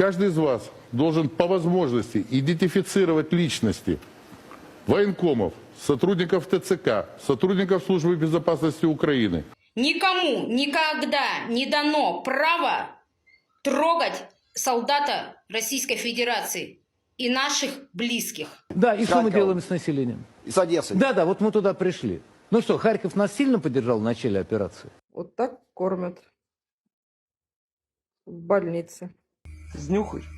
каждый из вас должен по возможности идентифицировать личности военкомов, сотрудников ТЦК, сотрудников Службы безопасности Украины, Никому никогда не дано право трогать солдата Российской Федерации и наших близких. Да, и что мы делаем с населением? И с Одессой. Да, да, вот мы туда пришли. Ну что, Харьков нас сильно поддержал в начале операции? Вот так кормят. В больнице. Знюхай.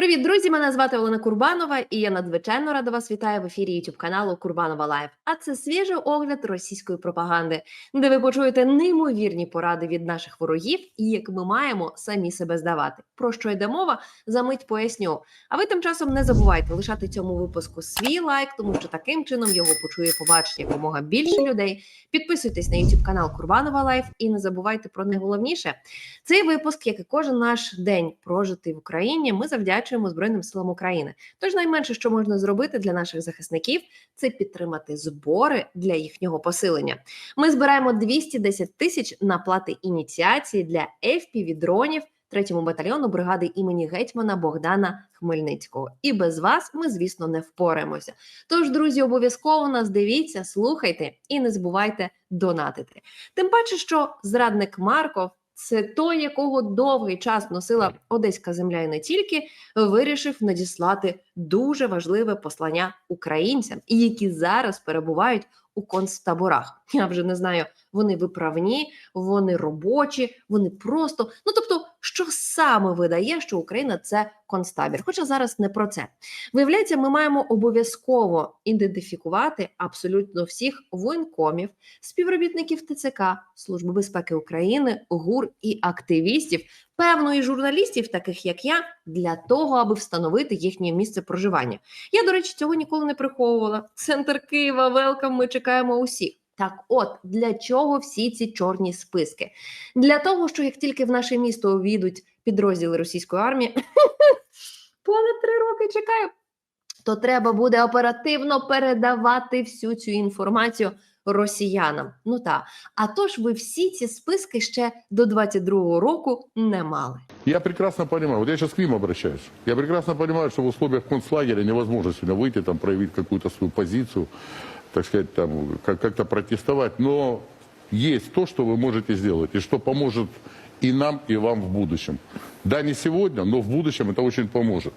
Привіт, друзі! Мене звати Олена Курбанова, і я надзвичайно рада вас вітаю в ефірі youtube каналу Курбанова Лайв. А це свіжий огляд російської пропаганди, де ви почуєте неймовірні поради від наших ворогів і як ми маємо самі себе здавати. Про що йде мова? За мить поясню. А ви тим часом не забувайте лишати цьому випуску свій лайк, тому що таким чином його почує побачить якомога більше людей. Підписуйтесь на youtube канал Курбанова Лайв і не забувайте про найголовніше. Цей випуск, як і кожен наш день прожитий в Україні, ми завдячуємо Збройним силам України. Тож найменше, що можна зробити для наших захисників, це підтримати збори для їхнього посилення. Ми збираємо 210 тисяч на плати ініціації для fpv дронів третьому батальйону бригади імені гетьмана Богдана Хмельницького. І без вас ми, звісно, не впораємося. Тож, друзі, обов'язково нас дивіться, слухайте і не забувайте донатити. Тим паче, що зрадник Марков. Це той, якого довгий час носила одеська земля, і не тільки вирішив надіслати дуже важливе послання українцям, які зараз перебувають у концтаборах. Я вже не знаю, вони виправні, вони робочі, вони просто. Ну тобто, що саме видає, що Україна це концтабір. Хоча зараз не про це. Виявляється, ми маємо обов'язково ідентифікувати абсолютно всіх воєнкомів, співробітників ТЦК, Служби безпеки України, ГУР і активістів, певно, і журналістів, таких як я, для того, аби встановити їхнє місце проживання. Я, до речі, цього ніколи не приховувала. Центр Києва, велкам, ми чекаємо усіх. Так, от для чого всі ці чорні списки? Для того, що як тільки в наше місто увійдуть підрозділи російської армії, понад три роки чекаю, то треба буде оперативно передавати всю цю інформацію росіянам. Ну так, а то ж ви всі ці списки ще до 22-го року не мали. Я прекрасно понимаю, вот я сейчас к ним обращаюсь, я прекрасно понимаю, что в условиях концлагеря невозможно сегодня выйти, там, проявить какую-то свою позицию, так сказать, там, как- как-то протестовать, но есть то, что вы можете сделать, и что поможет и нам, и вам в будущем. Да, не сегодня, но в будущем это очень поможет.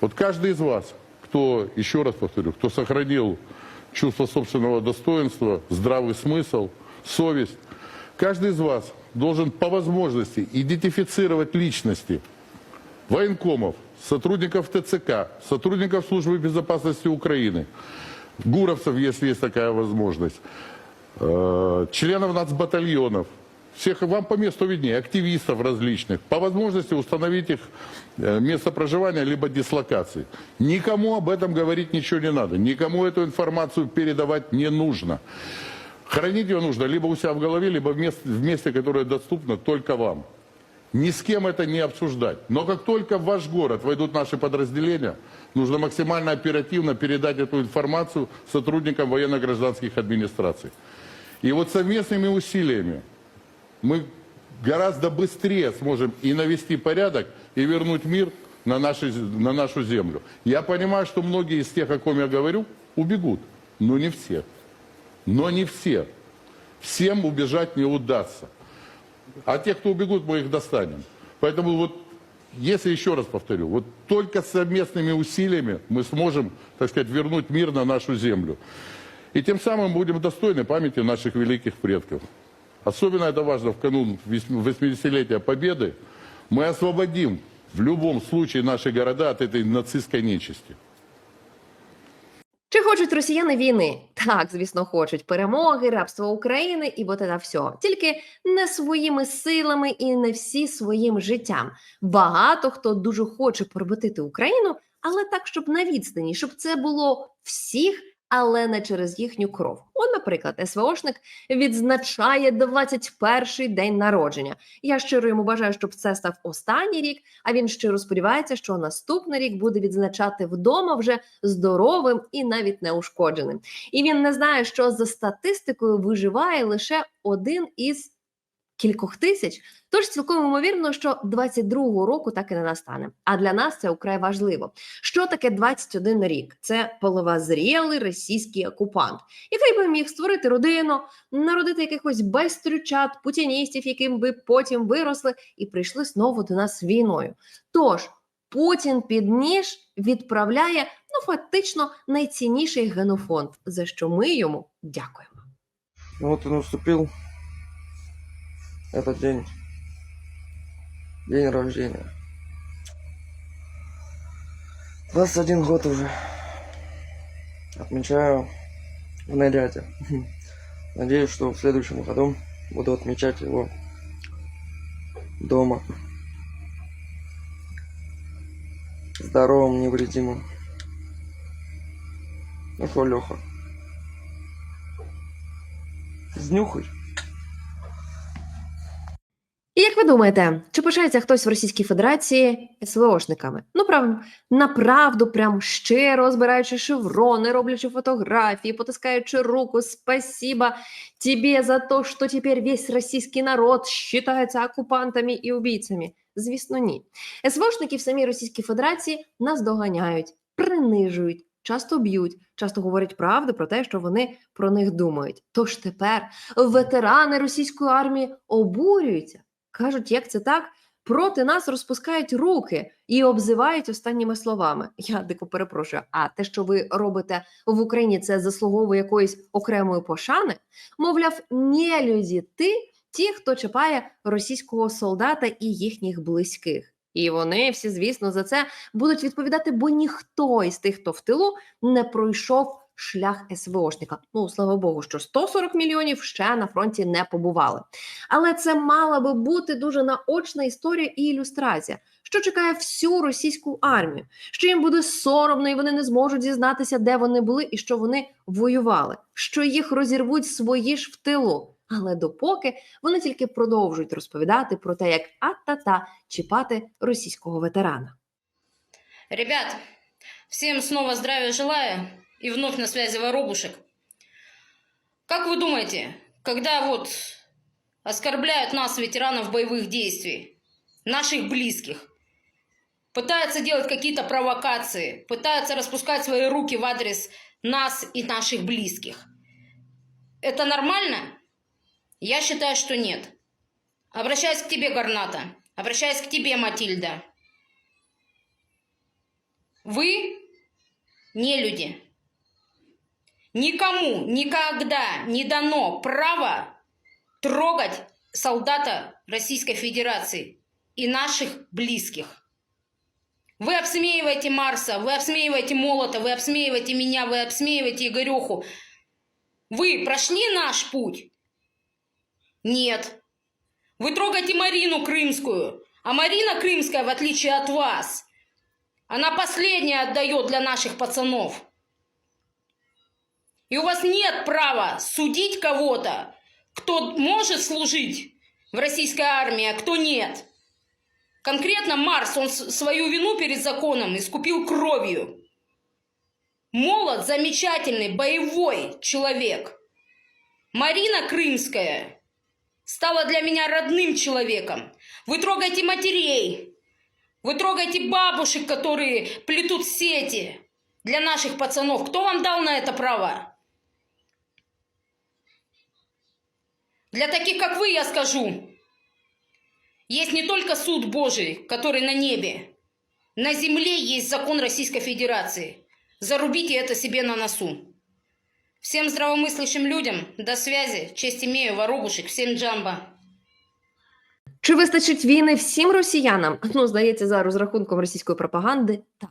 Вот каждый из вас, кто, еще раз повторю, кто сохранил чувство собственного достоинства, здравый смысл, совесть, каждый из вас должен по возможности идентифицировать личности военкомов, сотрудников ТЦК, сотрудников Службы безопасности Украины, гуровцев, если есть такая возможность, э, членов нацбатальонов, всех вам по месту виднее, активистов различных, по возможности установить их э, место проживания либо дислокации. Никому об этом говорить ничего не надо, никому эту информацию передавать не нужно. Хранить ее нужно либо у себя в голове, либо в месте, в месте, которое доступно только вам. Ни с кем это не обсуждать. Но как только в ваш город войдут наши подразделения, нужно максимально оперативно передать эту информацию сотрудникам военно-гражданских администраций. И вот совместными усилиями мы гораздо быстрее сможем и навести порядок, и вернуть мир на, наши, на нашу землю. Я понимаю, что многие из тех, о ком я говорю, убегут, но не все. Но не все. Всем убежать не удастся. А те, кто убегут, мы их достанем. Поэтому вот, если еще раз повторю, вот только совместными усилиями мы сможем, так сказать, вернуть мир на нашу землю. И тем самым будем достойны памяти наших великих предков. Особенно это важно в канун 80-летия Победы. Мы освободим в любом случае наши города от этой нацистской нечисти. Чи хочуть росіяни війни? Так, звісно, хочуть перемоги, рабства України і от це все. Тільки не своїми силами і не всі своїм життям. Багато хто дуже хоче поработити Україну, але так, щоб на відстані, щоб це було всіх, але не через їхню кров. От, наприклад, СВОшник відзначає 21-й день народження. Я щиро йому бажаю, щоб це став останній рік. А він щиро сподівається, що наступний рік буде відзначати вдома вже здоровим і навіть неушкодженим. І він не знає, що за статистикою виживає лише один із кількох тисяч. Тож цілком ймовірно, що 22-го року так і не настане. А для нас це украй важливо. Що таке 21 рік? Це половозрілий російський окупант, який би міг створити родину, народити якихось безстрючат, путіністів, яким би потім виросли і прийшли знову до нас війною. Тож Путін під ніж відправляє ну фактично найцінніший генофонд, за що ми йому дякуємо. Ну Вот и наступил этот день. День рождения. 21 год уже. Отмечаю в наряде. Надеюсь, что в следующем году буду отмечать его дома. Здоровым, невредимым. Ну что, Леха? Знюхай. І як ви думаєте, чи пишається хтось в Російській Федерації СВОшниками? Ну, прям направду, прям щиро збираючи шеврони, роблячи фотографії, потискаючи руку, спасіба тебе за то, що тепер весь російський народ вважається окупантами і убійцями. Звісно, ні. СВОшники в самій Російській Федерації нас доганяють, принижують, часто б'ють, часто говорять правду про те, що вони про них думають. Тож тепер ветерани російської армії обурюються. Кажуть, як це так? Проти нас розпускають руки і обзивають останніми словами. Я дико перепрошую. А те, що ви робите в Україні, це заслуговує якоїсь окремої пошани. Мовляв, не ти, ті, хто чіпає російського солдата і їхніх близьких. І вони всі, звісно, за це будуть відповідати, бо ніхто із тих, хто в тилу, не пройшов шлях СВОшника. Ну, слава Богу, що 140 мільйонів ще на фронті не побували. Але це мала би бути дуже наочна історія і ілюстрація, що чекає всю російську армію, що їм буде соромно, і вони не зможуть зізнатися, де вони були і що вони воювали, що їх розірвуть свої ж в тилу. Але допоки вони тільки продовжують розповідати про те, як а-та-та чіпати російського ветерана. Ребят, всем снова здравия желаю. И вновь на связи Воробушек. Как вы думаете, когда вот оскорбляют нас, ветеранов боевых действий, наших близких, пытаются делать какие-то провокации, пытаются распускать свои руки в адрес нас и наших близких, это нормально? Я считаю, что нет. Обращаюсь к тебе, Горната. Обращаюсь к тебе, Матильда. Вы не люди. Никому никогда не дано право трогать солдата Российской Федерации и наших близких. Вы обсмеиваете Марса, вы обсмеиваете Молота, вы обсмеиваете меня, вы обсмеиваете Игореху. Вы прошли наш путь? Нет. Вы трогаете Марину Крымскую, а Марина Крымская, в отличие от вас, она последняя отдает для наших пацанов. И у вас нет права судить кого-то, кто может служить в российской армии, а кто нет. Конкретно Марс, он свою вину перед законом искупил кровью. Молот замечательный, боевой человек. Марина Крымская стала для меня родным человеком. Вы трогаете матерей, вы трогаете бабушек, которые плетут сети для наших пацанов. Кто вам дал на это право? Для таких, как вы, я скажу, есть не только суд Божий, который на небе. На земле есть закон Российской Федерации. Зарубите это себе на носу. Всем здравомыслящим людям до связи. Честь имею, воробушек. Всем джамба. Чи вистачить війни всім росіянам? Ну, здається, за розрахунком російської пропаганди, так.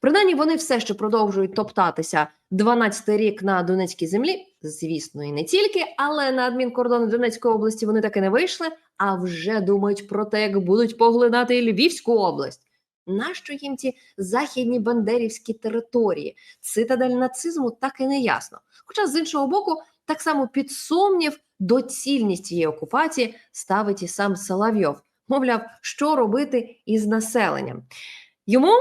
Принаймні, вони все ще продовжують топтатися 12-й рік на Донецькій землі. Звісно, і не тільки, але на адмінкордони Донецької області вони так і не вийшли, а вже думають про те, як будуть поглинати Львівську область. Нащо їм ті західні бандерівські території? Цитадель нацизму так і не ясно. Хоча, з іншого боку, так само під сумнів доцільність цієї окупації ставить і сам Соловйов. Мовляв, що робити із населенням. Йому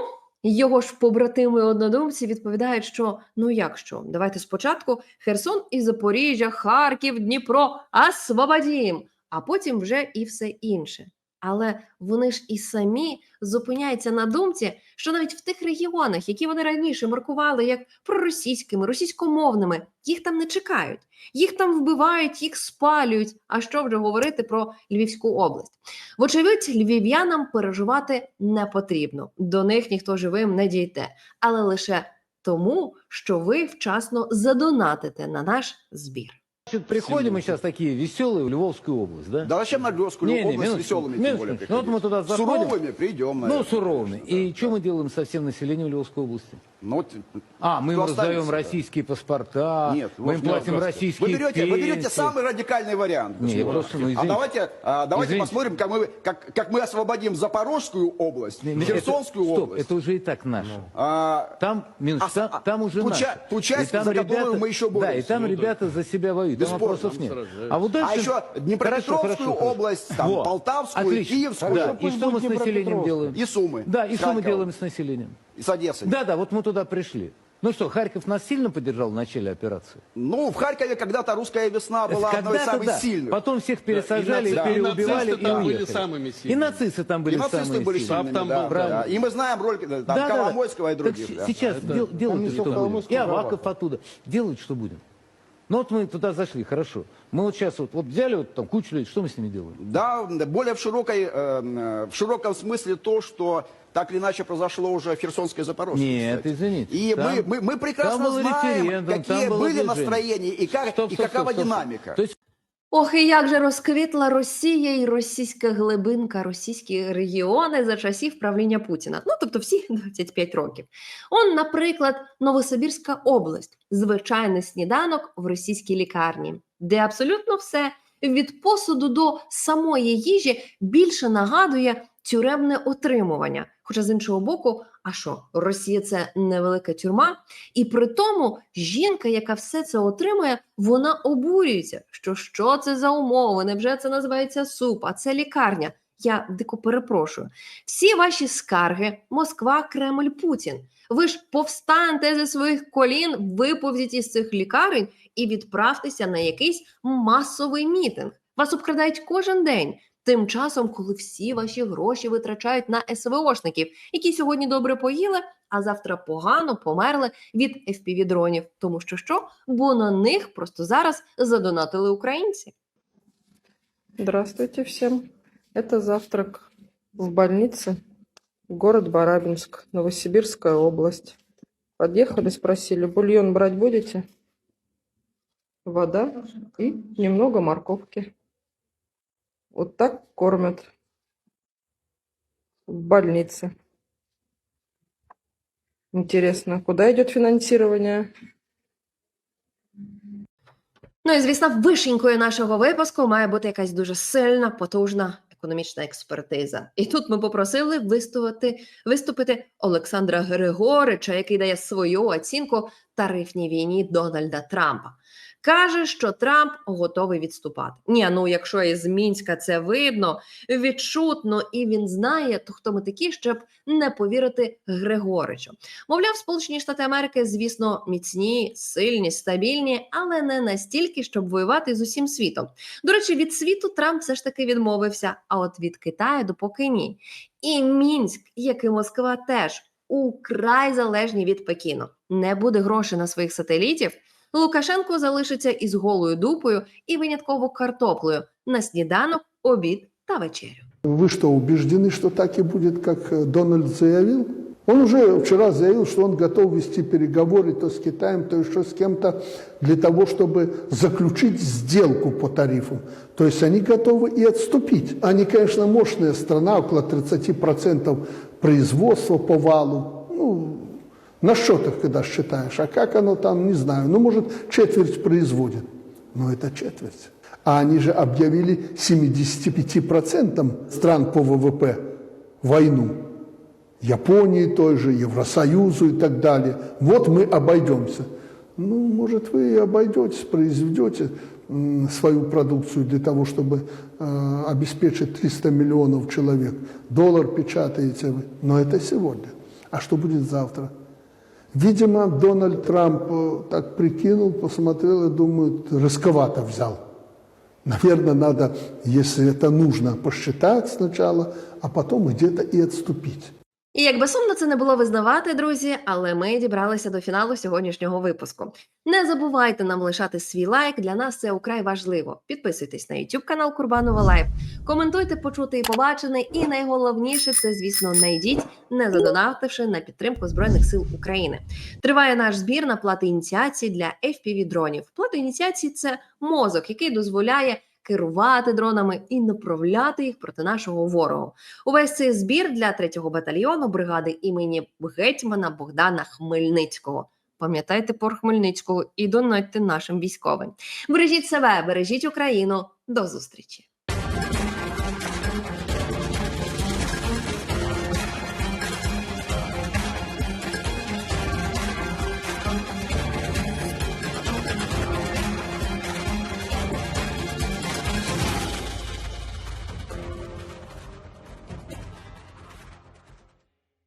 його ж побратими однодумці відповідають, що ну як що, давайте спочатку Херсон і Запоріжжя, Харків, Дніпро, освободім, а потім вже і все інше. Але вони ж і самі зупиняються на думці, що навіть в тих регіонах, які вони раніше маркували як проросійськими, російськомовними, їх там не чекають, їх там вбивають, їх спалюють. А що вже говорити про Львівську область? Вочевидь, львів'янам переживати не потрібно. До них ніхто живим не дійде, але лише тому, що ви вчасно задонатите на наш збір. Значит, приходим мы сейчас такие веселые в Львовскую область, да? Да зачем на Львовскую Не, не, область минуточку, веселыми, тем минуточку. более, Ну, вот мы туда заходим. Суровыми придем, Ну, наверное, суровыми. конечно, И да. что мы делаем со всем населением Львовской области? Ну, вот, А, мы им раздаем да. российские паспорта, Нет, мы им нет, платим российские Вы берете, вы берете пенсии. самый радикальный вариант. Не, я господа. просто, ну, а давайте, а, давайте Извините. посмотрим, как мы, как, как мы освободим Запорожскую область, Не, не, Херсонскую это, стоп, область. это уже и так наше. А, Там, минуточку, А там, а там уже ту наше. ча- ту часть, И там за которую мы еще Да, и боремся. там Ну, ребята за себя воюют, там вопросов нет. сражаются. А вот дальше... А еще Днепропетровскую Хорошо, хорошо, хорошо. область, там, Полтавскую, отлично. Киевскую. Да, и что мы с населением делаем? и Сумы. Да, и с что мы Харькова, делаем с населением? И с Одессой. Да, да, вот мы туда пришли. Ну что, Харьков нас сильно поддержал в начале операции? Ну, в Харькове когда-то русская весна была одной из Когда-то самых да. сильных. Потом всех пересажали, и наци- и переубивали нацисты и там были уехали. самыми И сильными. нацисты там были И нацисты самые были сильные. сильными, там да, был, да, правильно. да. И мы знаем роль э, там, Да, да, да. Коломойского и Так других. с- да. Сейчас дел- делают, не что только будем. Коломойского, И а Аваков оттуда. Делают, что будем. Ну вот мы туда зашли, хорошо. Мы вот сейчас вот, вот взяли вот там кучу людей, что мы с ними делаем? Да, более в, широкой, э, э, в широком смысле то, что так или иначе произошло уже в Херсонской и Запорожской. Нет, кстати. извините. И Там- мы, мы, мы прекрасно там был знаем, референдум, какие там было были движение. настроения и, как, Стоп, и стоп, какова стоп, стоп, стоп. динамика. То есть Ох, і як же розквітла Росія і російська глибинка, російські регіони за часів правління Путіна. Ну тобто всі 25 років. Он, наприклад, Новосибірська область, звичайний сніданок в російській лікарні, де абсолютно все від посуду до самої їжі більше нагадує тюремне отримування. Хоча з іншого боку, а що, Росія це невелика тюрма, і при тому жінка, яка все це отримує, вона обурюється, що що це за умови, невже це називається суп, а це лікарня. Я дико перепрошую. Всі ваші скарги, Москва, Кремль, Путін. Ви ж повстаньте зі своїх колін, виповзіть із цих лікарень і відправтеся на якийсь масовий мітинг. Вас обкрадають кожен день. Тим часом, коли всі ваші гроші витрачають на СВОшників, які сьогодні добре поїли, а завтра погано померли від FPV-дронів. Тому що що? Бо на них просто зараз задонатили українці. Здравствуйте всем. Это завтрак в больнице. Город Барабинск, Новосибирская область. Подъехали, спросили, бульон брать будете? Вода и немного морковки. Вот так кормят в больнице. Интересно, куда идет финансирование? Ну і звісно, вишенькою нашого випуску має бути якась дуже сильна, потужна економічна експертиза. І тут ми попросили виступити, виступити Олександра Григорича, який дає свою оцінку тарифній війні Дональда Трампа. Каже, що Трамп готовий відступати. Ні, ну якщо із Мінська це видно, відчутно, і він знає, то хто ми такі, щоб не повірити Григоричу. Мовляв, Сполучені Штати Америки, звісно, міцні, сильні, стабільні, але не настільки, щоб воювати з усім світом. До речі, від світу Трамп все ж таки відмовився, а от від Китаю допоки ні. І Мінськ, як і Москва, теж украй залежні від Пекіну. Не буде грошей на своїх сателітів. Лукашенко залишиться із голою дупою і винятково картоплею на сніданок, обід та вечерю. Вы что, убеждены, что так и будет, как э, Дональд заявил? Он уже вчера заявил, что он готов вести переговоры то с Китаем, то еще с кем-то для того, чтобы заключить сделку по тарифам. То есть они готовы и отступить. Они, конечно, мощная страна, около 30% производства по валу. Ну, на счетах, когда считаешь. А как оно там, не знаю. Ну, может, четверть производит. Но это четверть. А они же объявили 75% стран по ВВП войну. Японии той же, Евросоюзу и так далее. Вот мы обойдемся. Ну, может, вы и обойдетесь, произведете свою продукцию для того, чтобы э, обеспечить 300 миллионов человек. Доллар печатаете вы. Но это сегодня. А что будет завтра? Видимо, Дональд Трамп э, так прикинул, посмотрел и думает, рисковато взял. Наверное, надо, если это нужно, посчитать сначала, а потом где-то и отступить. І якби сумно це не було визнавати, друзі, але ми дібралися до фіналу сьогоднішнього випуску. Не забувайте нам лишати свій лайк. Для нас це украй важливо. Підписуйтесь на YouTube канал Курбанова Лайв, коментуйте, почути і побачене. І найголовніше це, звісно, не йдіть, не задонативши на підтримку Збройних сил України. Триває наш збір на плати ініціації для fpv дронів. Плати ініціації це мозок, який дозволяє керувати дронами і направляти їх проти нашого ворога. Увесь цей збір для 3-го батальйону бригади імені гетьмана Богдана Хмельницького. Пам'ятайте про Хмельницького і донатьте нашим військовим. Бережіть себе, бережіть Україну. До зустрічі!